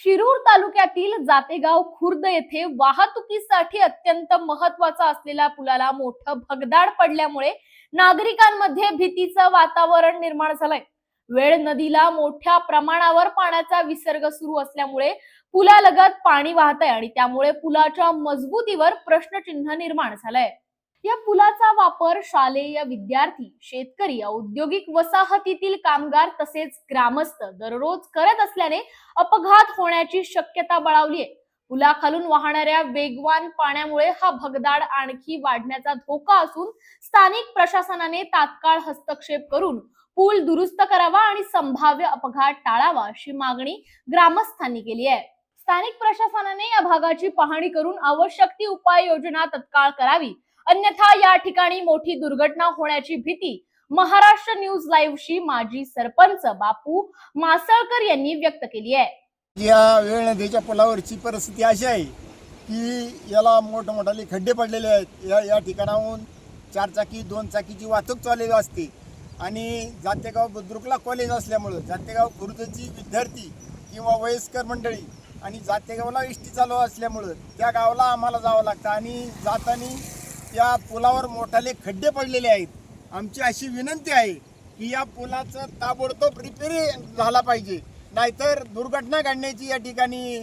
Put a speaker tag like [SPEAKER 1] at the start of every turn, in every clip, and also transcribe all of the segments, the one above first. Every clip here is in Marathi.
[SPEAKER 1] शिरूर तालुक्यातील जातेगाव खुर्द येथे वाहतुकीसाठी अत्यंत महत्त्वाचा असलेल्या पुलाला मोठं भगदाड पडल्यामुळे नागरिकांमध्ये भीतीचं वातावरण निर्माण झालंय. वेळ नदीला मोठ्या प्रमाणावर पाण्याचा विसर्ग सुरू असल्यामुळे पुलालगत पाणी वाहत आहे आणि त्यामुळे पुलाच्या मजबूतीवर प्रश्नचिन्ह निर्माण झालंय. या पुलाचा वापर शालेय विद्यार्थी शेतकरी औद्योगिक वसाहतीतील कामगार तसेच ग्रामस्थ दररोज करत असल्याने अपघात होण्याची शक्यता बळावली आहे पुलाखालून वाहणाऱ्या वेगवान पाण्यामुळे हा भगदाड आणखी वाढण्याचा धोका असून स्थानिक प्रशासनाने तात्काळ हस्तक्षेप करून पूल दुरुस्त करावा आणि संभाव्य अपघात टाळावा अशी मागणी ग्रामस्थांनी केली आहे. स्थानिक प्रशासनाने या भागाची पाहणी करून आवश्यक ती उपाययोजना तत्काळ करावी अन्यथा या ठिकाणी मोठी दुर्घटना होण्याची भीती महाराष्ट्र न्यूज लाईव्हशी माजी सरपंच बापू मासळकर यांनी व्यक्त केली आहे.
[SPEAKER 2] या वेळ नदीच्या पुलावरची परिस्थिती अशी आहे की याला मोठमोठाले खड्डे पडलेले आहेत. या या ठिकाणाहून चारचाकी दोन चाकीची वाहतूक चाललेली असते. आणि जातेगाव बुद्रुकला कॉलेज असल्यामुळं जातेगाव खुर्दची विद्यार्थी किंवा वयस्कर मंडळी आणि जातेगावला एस टी चालू असल्यामुळं त्या गावाला आम्हाला जावं लागतं. आणि जाताना त्या पुलावर मोठाले खड्डे पडलेले आहेत. आमची अशी विनंती आहे की या पुलाचं ताबडतोब रिपेरी झाला पाहिजे. नाहीतर दुर्घटना घडण्याची या ठिकाणी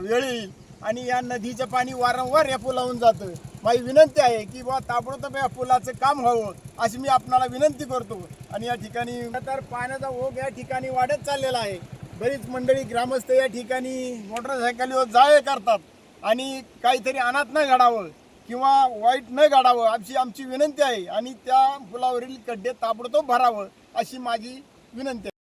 [SPEAKER 2] वेळ येईल आणि या नदीचं पाणी वारंवार या पुलावून जातं. माझी विनंती आहे की बा ताबडतोब या पुलाचं काम व्हावं अशी मी आपणाला विनंती करतो. आणि या ठिकाणी तर पाण्याचा ओघ या ठिकाणी वाढत चाललेला आहे. बरीच मंडळी ग्रामस्थ या ठिकाणी मोटरसायकलीवर जाळे करतात आणि काहीतरी अनाथ नाही घडावं. किंवा वाईट न गाडावं अशी आमची विनंती आहे. आणि त्या पुलावरील खड्डे ताबडतोब भरावं अशी माझी विनंती आहे.